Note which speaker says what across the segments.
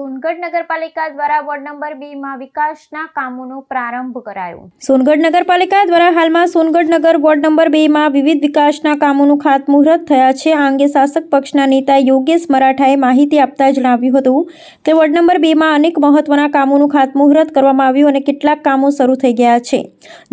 Speaker 1: so ein Songadh નગરપાલિકા દ્વારા ward number બે માં વિકાસના કામોનો પ્રારંભ કરાયો.
Speaker 2: સોનગઢ નગરપાલિકા દ્વારા હાલમાં સોનગઢ નગર વોર્ડ નંબર બેમાં વિવિધ વિકાસના કામોનું ખાતમુહૂર્ત થયા છે. આ અંગે શાસક પક્ષના નેતા યોગેશ મરાઠાએ માહિતી આપતા જણાવ્યું હતું કે વોર્ડ નંબર બેમાં અનેક મહત્વના કામોનું ખાતમુહૂર્ત કરવામાં આવ્યું અને કેટલાક કામો શરૂ થઈ ગયા છે.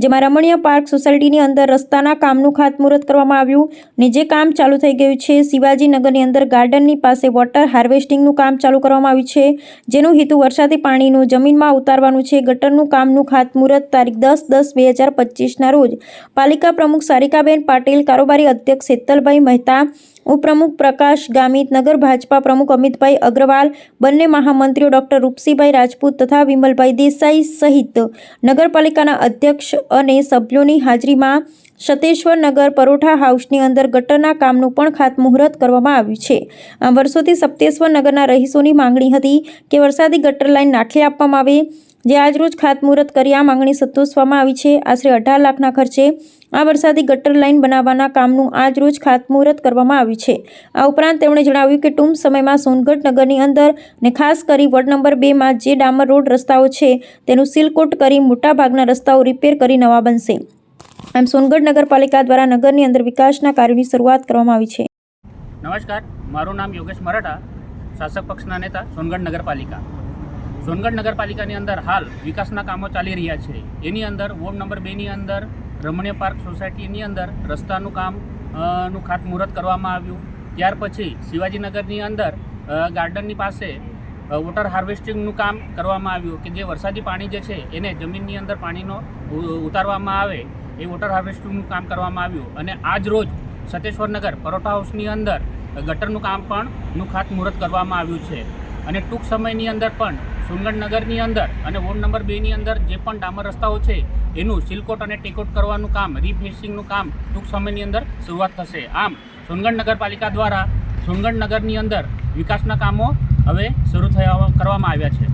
Speaker 2: જેમાં રમણીય પાર્ક સોસાયટીની અંદર રસ્તાના કામનું ખાતમુહૂર્ત કરવામાં આવ્યું ને જે કામ ચાલુ થઈ ગયું છે. શિવાજીનગરની અંદર ગાર્ડનની પાસે વોટર હાર્વેસ્ટિંગનું કામ ચાલુ કરવામાં આવ્યું છે. જેનો હેતુ વરસાદી પાણીનું જમીનમાં ઉતારવાનું છે. ગટરનું કામનું ખાતમુહૂર્ત તારીખ દસ દસ બે હજાર પચીસના રોજ. પાલિકા પ્રમુખ સારિકાબેન પાટીલ, કારોબારી અધ્યક્ષ શેતલભાઈ મહેતા, ઉપપ્રમુખ પ્રકાશ ગામિત, નગર ભાજપા પ્રમુખ અમિતભાઈ અગ્રવાલ, બંને મહામંત્રીઓ ડોક્ટર રૂપસીભાઈ રાજપૂત તથા વિમલભાઈ દેસાઈ સહિત નગરપાલિકાના અધ્યક્ષ અને સભ્યોની હાજરીમાં સતેશ્વર નગર પરોઠા હાઉસની અંદર ગટરના કામનું પણ ખાતમુહૂર્ત કરવામાં આવ્યું છે. આમ વર્ષોથી સપ્તેશ્વર નગરના રહીશોની માંગણી હતી કે વરસાદી ગટર લાઇન નાખી આપવામાં આવે. જે આજરોજ ખાતમુહૂર્ત કરી આ માંગણી સંતોષવામાં આવી છે. આશરે અઢાર લાખના ખર્ચે આ વરસાદી ગટર લાઇન બનાવવાના કામનું આજરોજ ખાતમુહૂર્ત કરવામાં આવ્યું છે. આ ઉપરાંત તેમણે જણાવ્યું કે ટૂંક સમયમાં સોનગઢ નગરની અંદર ને ખાસ કરી વોર્ડ નંબર બેમાં જે ડામર રોડ રસ્તાઓ છે, તેનું સીલકોટ કરી મોટાભાગના રસ્તાઓ રિપેર કરી નવા બનશે. આમ સોનગઢ નગરપાલિકા દ્વારા નગરની અંદર વિકાસના કાર્યોની શરૂઆત કરવામાં આવી છે.
Speaker 3: નમસ્કાર, મારું નામ યોગેશ મરાઠા, શાસક પક્ષના નેતા, સોનગઢ નગરપાલિકા. સોનગઢ નગરપાલિકાની અંદર હાલ વિકાસના કામો ચાલી રહ્યા છે. એની અંદર, વોર્ડ નંબર બેની અંદર, રમણીય પાર્ક સોસાયટીની અંદર રસ્તાનું કામનું ખાતમુહૂર્ત કરવામાં આવ્યું. ત્યાર પછી શિવાજીનગરની અંદર ગાર્ડનની પાસે વોટર હાર્વેસ્ટિંગનું કામ કરવામાં આવ્યું કે જે વરસાદી પાણી જે છે એને જમીનની અંદર પાણીનો ઉતારવામાં આવે એ વોટર હાર્વેસ્ટિંગનું કામ કરવામાં આવ્યું અને આજ રોજ સતેશ્વર નગર પરોઠા હાઉસની અંદર ગટરનું કામ પણ નું ખાતમુહૂર્ત કરવામાં આવ્યું છે. અને ટૂંક સમયની અંદર પણ સુનગઢ નગરની અંદર અને વોર્ડ નંબર બેની અંદર જે પણ ડામર રસ્તાઓ છે, એનું સિલકોટ અને ટેકોટ કરવાનું કામ રીફેસિંગનું કામ ટૂંક સમયની અંદર શરૂઆત થશે. આમ, સોનગઢ નગરપાલિકા દ્વારા સોનગઢ નગરની અંદર વિકાસના કામો હવે શરૂ થયા, કરવામાં આવ્યા છે.